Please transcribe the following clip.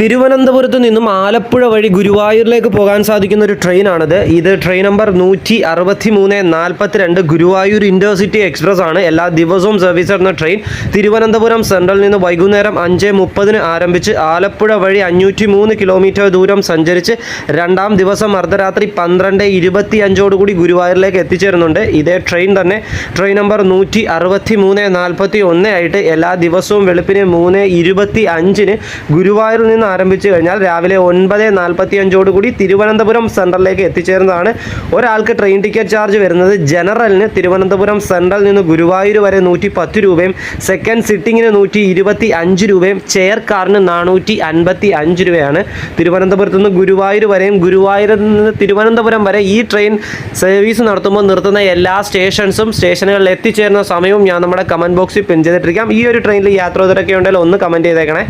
തിരുവനന്തപുരത്ത് നിന്നും ആലപ്പുഴ വഴി ഗുരുവായൂരിലേക്ക് പോകാൻ സാധിക്കുന്ന ഒരു ട്രെയിനാണിത്. ഇത് ട്രെയിൻ നമ്പർ നൂറ്റി അറുപത്തി മൂന്ന് നാൽപ്പത്തിരണ്ട് ഗുരുവായൂർ ഇന്റർസിറ്റി എക്സ്പ്രസ് ആണ്. എല്ലാ ദിവസവും സർവീസ് നടന്ന ട്രെയിൻ തിരുവനന്തപുരം സെൻട്രലിൽ നിന്ന് വൈകുന്നേരം അഞ്ച് മുപ്പതിന് ആരംഭിച്ച് ആലപ്പുഴ വഴി അഞ്ഞൂറ്റി മൂന്ന് കിലോമീറ്റർ ദൂരം സഞ്ചരിച്ച് രണ്ടാം ദിവസം അർദ്ധരാത്രി പന്ത്രണ്ട് ഇരുപത്തി അഞ്ചോടുകൂടി ഗുരുവായൂരിലേക്ക് എത്തിച്ചേരുന്നുണ്ട്. ഇതേ ട്രെയിൻ തന്നെ ട്രെയിൻ നമ്പർ നൂറ്റി അറുപത്തി മൂന്ന് നാൽപ്പത്തി ഒന്ന് ആയിട്ട് എല്ലാ ദിവസവും വെളുപ്പിന് മൂന്ന് ഇരുപത്തി അഞ്ചിന് ഗുരുവായൂരിൽ നിന്ന് ആരംഭിച്ചു കഴിഞ്ഞാൽ രാവിലെ ഒൻപത് നാൽപ്പത്തി അഞ്ചോടുകൂടി തിരുവനന്തപുരം സെൻട്രലിലേക്ക് എത്തിച്ചേരുന്നതാണ്. ഒരാൾക്ക് ട്രെയിൻ ടിക്കറ്റ് ചാർജ് വരുന്നത് ജനറലിന് തിരുവനന്തപുരം സെൻട്രൽ നിന്ന് ഗുരുവായൂർ വരെ നൂറ്റി പത്ത് രൂപയും സെക്കൻഡ് സിറ്റിങ്ങിന് നൂറ്റി ഇരുപത്തി അഞ്ച് രൂപയും ചെയർ കാറിന് നാനൂറ്റി അൻപത്തി അഞ്ച് രൂപയാണ്. തിരുവനന്തപുരത്ത് നിന്ന് ഗുരുവായൂർ വരെയും ഗുരുവായൂരിൽ നിന്ന് തിരുവനന്തപുരം വരെ ഈ ട്രെയിൻ സർവീസ് നടത്തുമ്പോൾ നിർത്തുന്ന എല്ലാ സ്റ്റേഷൻസും സ്റ്റേഷനുകളിൽ എത്തിച്ചേരുന്ന സമയവും ഞാൻ നമ്മുടെ കമന്റ് ബോക്സിൽ പിൻ ചെയ്തിട്ടിരിക്കാം. ഈ ഒരു ട്രെയിനിൽ യാത്ര ഉണ്ടെങ്കിൽ ഒന്ന് കമന്റ് ചെയ്തേക്കണേ.